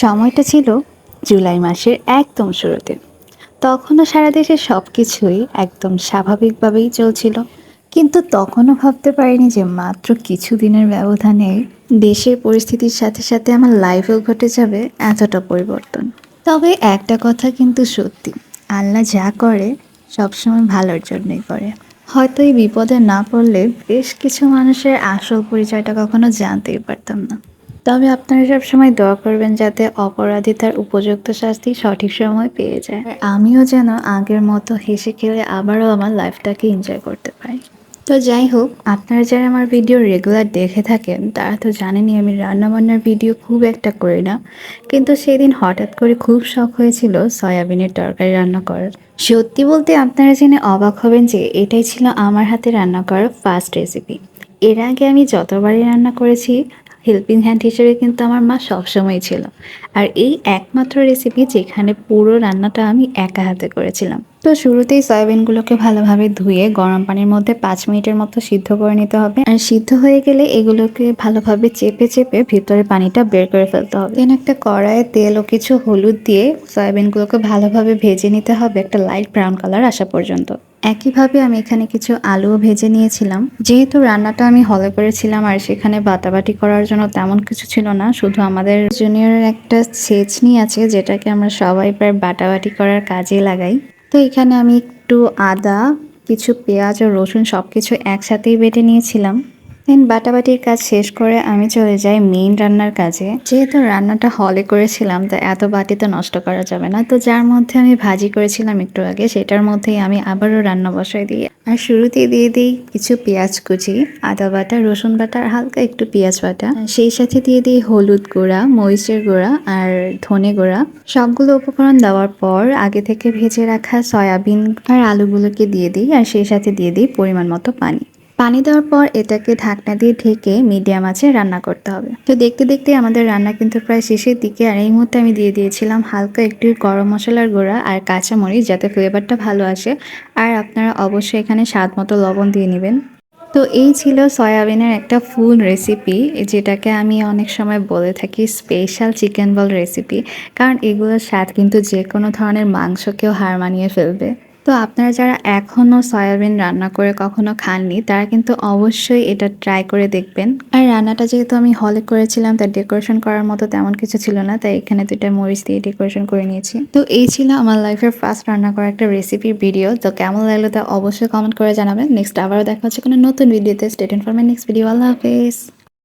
সময়টা ছিল জুলাই মাসের একদম শুরুতে। তখনও সারা দেশে সব কিছুই একদম স্বাভাবিকভাবেই চলছিল। কিন্তু তখনও ভাবতে পারিনি যে মাত্র কিছু দিনের ব্যবধানে দেশের পরিস্থিতির সাথে সাথে আমার লাইফেও ঘটে যাবে এতটা পরিবর্তন। তবে একটা কথা কিন্তু সত্যি, আল্লাহ যা করে সবসময় ভালোর জন্যই করে। হয়তো এই বিপদে না পড়লে বেশ কিছু মানুষের আসল পরিচয়টা কখনো জানতেই পারতাম না। তবে আপনারা সবসময় দোয়া করবেন যাতে অপরাধী তার উপযুক্ত শাস্তি সঠিক সময় পেয়ে যায়। আমিও যেন আগের মতো হেসে খেলে আবারও আমার লাইফটাকে এনজয় করতে পারি। তো যাই হোক, আপনারা যারা আমার ভিডিও রেগুলার দেখে থাকেন, তারা তো জানেনই আমি রান্নাবান্নার ভিডিও খুব একটা করি না। কিন্তু সেদিন হঠাৎ করে খুব শখ হয়েছিল সয়াবিনের তরকারি রান্না করার। সত্যি বলতে আপনারা জেনে অবাক হবেন যে এটাই ছিল আমার হাতে রান্না করার ফার্স্ট রেসিপি এর আগে আমি যতবারই রান্না করেছি হেল্পিং হ্যান্ড হিসেবে কিন্তু আমার মা সবসময় ছিল। আর এই একমাত্র রেসিপি যেখানে পুরো রান্নাটা আমি একা হাতে করেছিলাম। তো শুরুতেই সয়াবিনগুলোকে ভালোভাবে ধুয়ে গরম পানির মধ্যে পাঁচ মিনিটের মতো সিদ্ধ করে নিতে হবে। আর সিদ্ধ হয়ে গেলে এগুলোকে ভালোভাবে চেপে চেপে ভিতরে পানিটা বের করে ফেলতে হবে। দেন একটা কড়াইয়ে তেল ও কিছু হলুদ দিয়ে সয়াবিনগুলোকে ভালোভাবে ভেজে নিতে হবে একটা লাইট ব্রাউন কালার আসা পর্যন্ত। একইভাবে আমি এখানে কিছু আলুও ভেজে নিয়েছিলাম। যেহেতু রান্নাটা আমি হলে করেছিলাম আর সেখানে বাটাবাটি করার জন্য তেমন কিছু ছিল না, শুধু আমাদের জুনিয়রের একটা ছেচনি আছে যেটাকে আমরা সবাই প্রায় বাটাবাটি করার কাজে লাগাই। তো এখানে আমি একটু আদা কিছু পেঁয়াজ ও রসুন সব কিছু একসাথেই বেটে নিয়েছিলাম। দেন বাটাবাটির কাজ শেষ করে আমি চলে যাই মেইন রান্নার কাজে। যেহেতু রান্নাটা হলে করেছিলাম, তো এত বাটি তো নষ্ট করা যাবে না। তো যার মধ্যে আমি ভাজি করেছিলাম একটু আগে, সেটার মধ্যেই আমি আবারও রান্না বসাই দিই। আর শুরুতেই দিয়ে দিই কিছু পেঁয়াজ কুচি, আদা বাটা, রসুন বাটা, আর হালকা একটু পেঁয়াজ বাটা। সেই সাথে দিয়ে দিই হলুদ গুঁড়া, মরিচের গুঁড়া, আর ধনে গুঁড়া। সবগুলো উপকরণ দেওয়ার পর আগে থেকে ভেজে রাখা সয়াবিন আর আলুগুলোকে দিয়ে দিই, আর সেই সাথে দিয়ে দিই পরিমাণ মতো পানি। পানি দেওয়ার পর এটাকে ঢাকনা দিয়ে ঢেকে মিডিয়াম আছে রান্না করতে হবে। তো দেখতে দেখতে আমাদের রান্না কিন্তু প্রায় শেষের দিকে, আর এই মুহূর্তে আমি দিয়ে দিয়েছিলাম হালকা একটু গরম মশলার গুঁড়া আর কাঁচামরিচ যাতে ফ্লেভারটা ভালো আসে। আর আপনারা অবশ্যই এখানে স্বাদ মতো লবণ দিয়ে নেবেন। তো এই ছিল সয়াবিনের একটা ফুল রেসিপি যেটাকে আমি অনেক সময় বলে থাকি স্পেশাল চিকেন বল রেসিপি কারণ এগুলোর স্বাদ কিন্তু যে কোনো ধরনের মাংসকেও হার মানিয়ে ফেলবে। তো আপনারা যারা এখনও সয়াবিন রান্না করে কখনো খাননি, তারা কিন্তু অবশ্যই এটা ট্রাই করে দেখবেন। আর রান্নাটা যেহেতু আমি হলে করেছিলাম, তার ডেকোরেশন করার মতো তেমন কিছু ছিল না, তাই এখানে দুইটা মরিচ দিয়ে ডেকোরেশন করে নিয়েছি। তো এই ছিল আমার লাইফের ফার্স্ট রান্না করা একটা রেসিপির ভিডিও তো কেমন লাগল তা অবশ্যই কমেন্ট করে জানাবেন। নেক্সট আবারও দেখা হচ্ছে কোনো নতুন ভিডিওতে স্টেট ইনফরমেন্ট নেক্সট ভিডিও আল্লাহ হাফেজ।